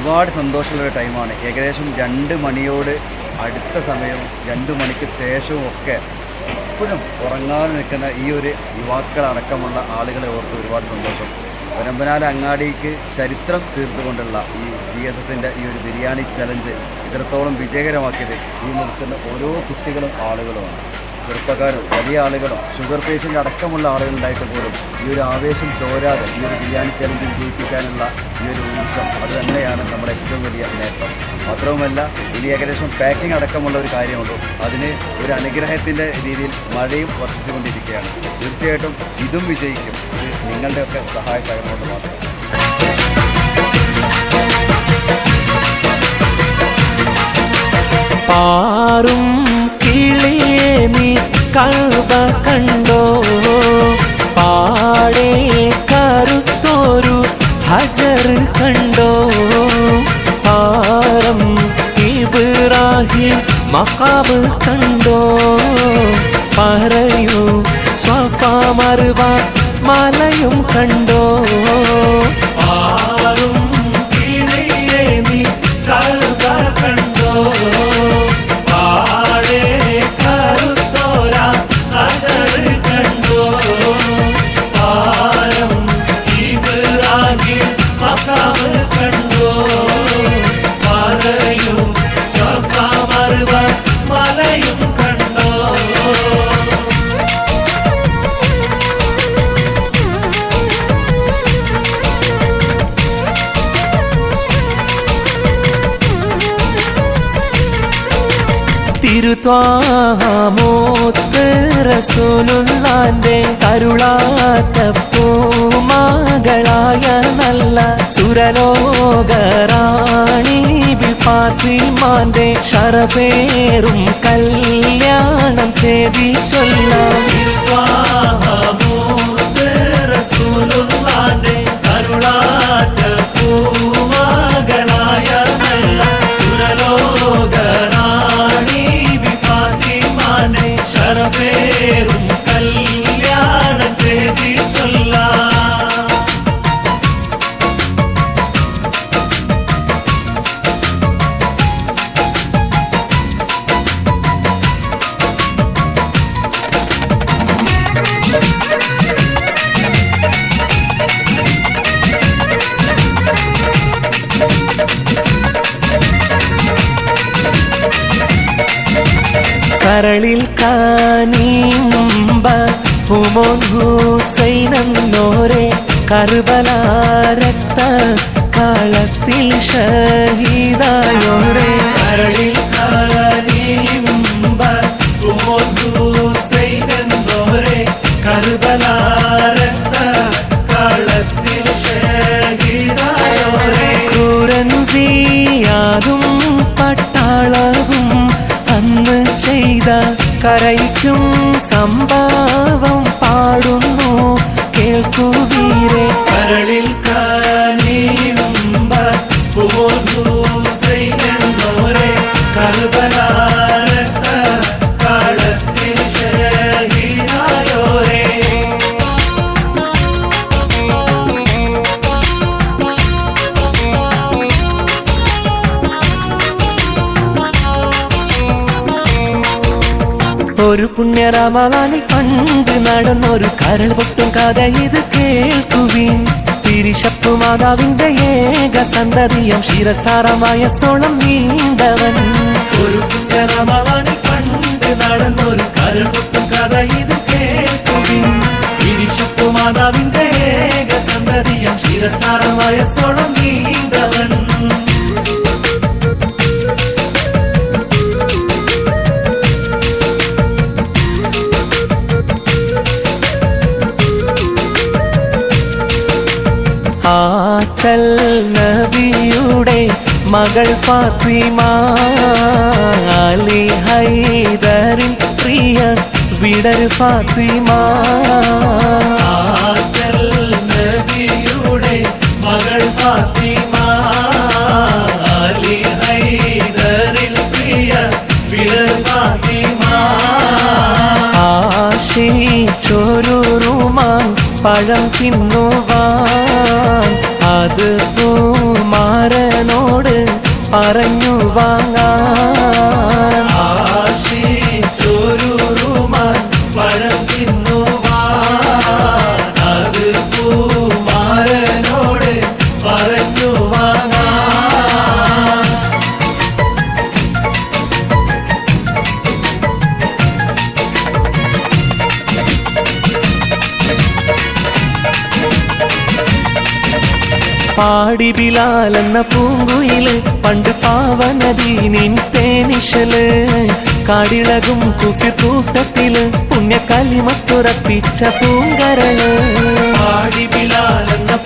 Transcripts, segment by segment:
ഒരുപാട് സന്തോഷമുള്ളൊരു ടൈമാണ്. ഏകദേശം രണ്ട് മണിയോട് അടുത്ത സമയവും രണ്ട് മണിക്ക് ശേഷവും ഒക്കെ എപ്പോഴും ഉറങ്ങാതെ നിൽക്കുന്ന ഈ ഒരു യുവാക്കളടക്കമുള്ള ആളുകളെ ഓർത്ത് ഒരുപാട് സന്തോഷം. പരമ്പനാല അങ്ങാടിക്ക് ചരിത്രം തീർത്തുകൊണ്ടുള്ള ഈ ജി എസ് എസിന്റെ ഈ ഒരു ബിരിയാണി ചലഞ്ച് ഇത്രത്തോളം വിജയകരമാക്കിയത് ഈ നിൽക്കുന്ന ഓരോ കുട്ടികളും ആളുകളുമാണ്. ചെറുപ്പക്കാരും വലിയ ആളുകളും ഷുഗർ പേഷ്യന്റ് അടക്കമുള്ള ആളുകളുണ്ടായിട്ട് പോലും ഈ ഒരു ആവേശം ചോരാതെ ഈ ഒരു ബിരിയാണി ചലഞ്ച് വിജയിപ്പിക്കാനുള്ള ഈ ഒരു ഊർജം അത് തന്നെയാണ് നമ്മുടെ ഏറ്റവും വലിയ നേട്ടം. മാത്രവുമല്ല ഇനി ഏകദേശം പാക്കിംഗ് അടക്കമുള്ള ഒരു കാര്യമുള്ളൂ അതിന് ഒരു അനുഗ്രഹത്തിന്റെ രീതിയിൽ മഴയും വർഷിച്ചുകൊണ്ടിരിക്കുകയാണ്. തീർച്ചയായിട്ടും ഇതും വിജയിക്കും. ഇത് നിങ്ങളുടെയൊക്കെ സഹായ സഹകരണം കൊണ്ട് മാത്രം. പാറും കിളിയെ നീ കൽവ കണ്ടോ? പാടെ കറുത്തോരു ഹജർ കണ്ടോ? പാരം ഇബ്രാഹിം മഹാബ് കണ്ടോ? പറയൂ സ്വഫ മറുവ മലയും കണ്ടോ? തിരുത്വാമോത്ത് റസൂലുള്ളാന്റെ കരുളാത്ത പൂമാകളായ നല്ല സുരലോകറാണി ഫാത്തിമാന്റെ ഷറഫേറും കല്യാണം ചെയ്തി ചൊല്ലാം കരളിൽ കാനീമ്പ ഹുസൈനെന്നോരെ കറുബല രക്ത കാളത്തിൽ ഷഹീദായോരെ. കരളിൽ കാനീമ്പ ഒരു പുണ്യ പണ്ട് നടന്നൊരു കരൾ പൊട്ടും കഥ ഇത് കേൾക്കുവിൻ. തിരിശപ്പു മാതാവിന്റെ ഏക സന്തതിയം ശിരസാരമായ സോളം നീണ്ടവൻ. ഒരു പണ്ട് നടന്നൊരു കരൾ പൊട്ടും കഥ ഇത് കേൾക്കുവിൻ തിരിശപ്പു മാതാവിന്റെ ഏക സന്തതിയം ശിരസാരമായ സോളം നീണ്ടവൻ. മകൾ ഫാത്തിമ അലി ഹൈദറിൻ പ്രിയ വിടർ ഫാത്തിമ. നബിയുടെ മകൾ ഫാത്തിമ അലി ഹൈദറിൻ പ്രിയ വിടർ ഫാത്തിമ. പഴം തിന്നുവാൻ അത് പറഞ്ഞു വാങ്ങാൻ പാടി ബിലാലെന്ന പൂങ്കുയിൽ പണ്ട് പാവനദീനിൻ തേനിശൽ. കാടിളകും കുഫിർ കൂട്ടത്തിൽ പുണ്യക്കലിമത്തുറപ്പിച്ച പൂങ്കരൾ. പാടി ബിലാലെന്ന എന്ന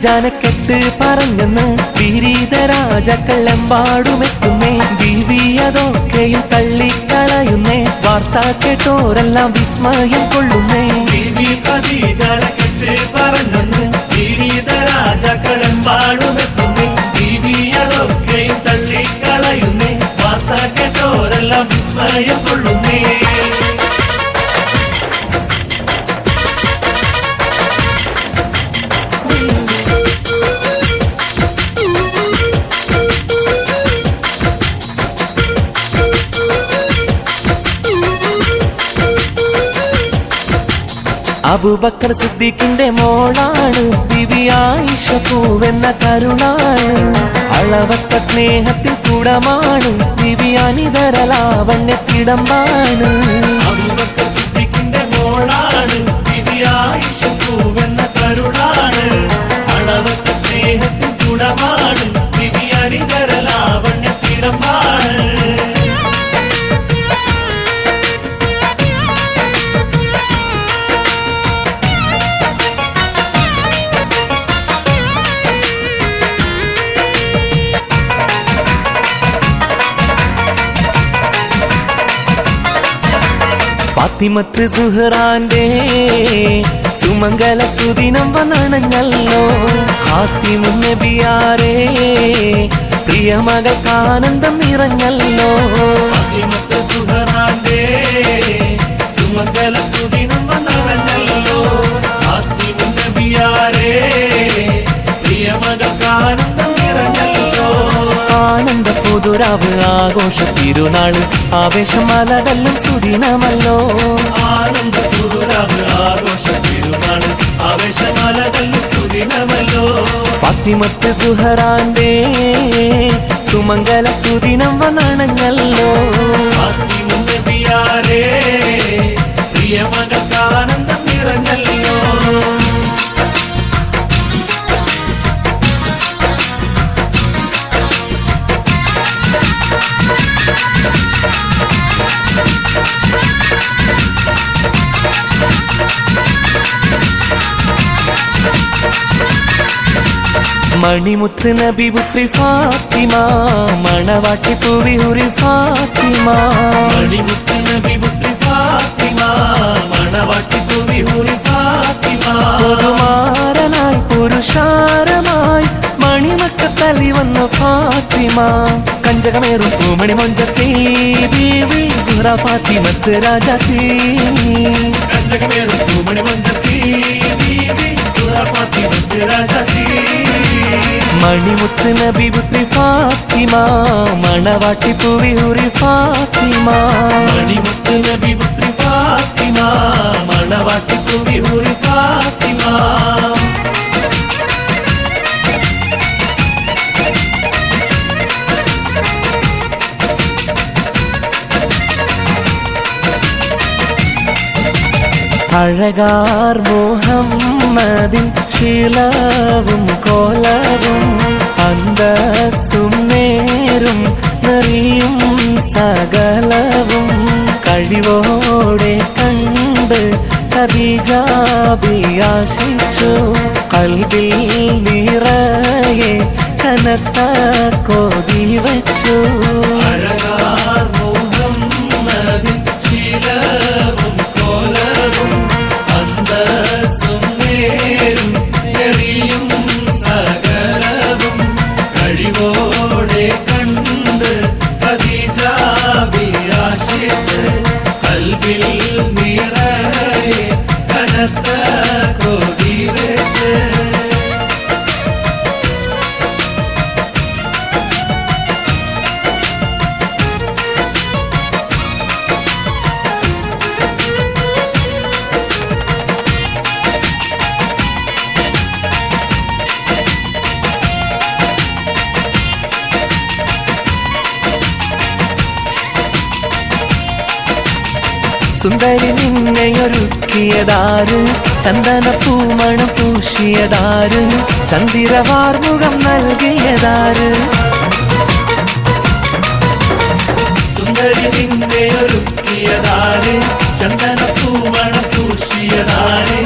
ഖദീജാനക്കെട്ട് പറഞ്ഞെന്ന് വിരീത രാജാക്കളെമ്പാടുമെത്തുന്നേ ബീവി അതൊക്കെയും തള്ളിക്കളയുന്നേ. വാർത്ത കേട്ടോരെല്ലാം വിസ്മയം കൊള്ളുന്നേ. പറഞ്ഞെന്ന് തള്ളിക്കളയുന്നേ. വാർത്ത കേട്ടോരെല്ലാം വിസ്മയം കൊള്ളുന്നേ. അബൂബക്കർ സിദ്ദീഖിന്റെ മോളാണ്. ദിവ്യായിഷപ്പൂവെന്ന ആയിഷ പൂവെന്ന കരുണാണ്. അളവത്ത സ്നേഹത്തിൽ കുടമാണ്. ബിവി അനിതരലാവണ്യത്തിടമ്പാണ് അബൂബക്കർ സിദ്ദീഖിന്റെ ഫാത്തിമത്ത് സുഹറാന്റെ സുമംഗല സുദിനം വന്നണഞ്ഞല്ലോ. ഹാത്തിമുൻ നബിയാരേ പ്രിയമകൾക്ക് ആനന്ദം നിറഞ്ഞല്ലോ. ഫാത്തിമത്ത് സുഹറാന്റെ ആനന്ദ ആഘോഷ തിരുനാൾ ആവേശം മലതല്ലും സുദിനമല്ലോ. ആനന്ദ ആഘോഷ ആഘോഷ തിരുനാൾ ആവേശമലതല്ലും സുദിനമല്ലോ ഫാത്തിമത്ത് സുഹറാന്റെ സുമംഗല സുദിനം വന്നണഞ്ഞല്ലോ പ്രിയമകൾക്ക് ആനന്ദം നിറഞ്ഞല്ലോ. മണിമുത്ത് നബി പുത്രി ഫാത്തിമ മണവാട്ടി പൂവി ഉറി ഫാത്തിമ. മണിമുത്ത് നബി പുത്രി ഫാത്തിമ മണവാട്ടി ഭൂമി ഫാത്തിമ. പുതുമാരനായി പുരുഷാരമായി മണിമക്ക തലി വന്ന ഫാത്തിമ. കഞ്ചകമേറും പൂമണി മൊഞ്ചത്തി ബീവി സുഹറ ഫാത്തിമത്ത് രാജാത്തി. കഞ്ചകമേറും പൂമണി മഞ്ചത്തി ബീവി സുഹ ഫാത്തിമത്ത് രാജാത്തി. മണിമുത്ത് നബി പുത്രി ഫാത്തിമ മണവാട്ടി പൂവി ഉരി ഫാത്തിമ. മണിമുത്ത് നബി പുത്രി ഫാത്തിമ മണവാട്ടി ഭൂമി ഫാത്തിമ. അഴകാർ മുഹമ്മദിൻ ശീലവും കോലവും അന്തസ്സും നേരും നെറിയും സകലവും കഴിവോടെ കണ്ട് ഖദീജാബി ആശിച്ചു കൽബിൽ നിറയെ കനത്ത കോതി വച്ചു അഴകാർ സുന്ദരി ചന്ദന പൂമണ പൂശിയതാര്. ചന്ദിരവാർമുഖം നൽകിയതാര്. സുന്ദരി നിന്നെയൊരുക്കിയതാര് പൂമണ പൂശിയതാര്.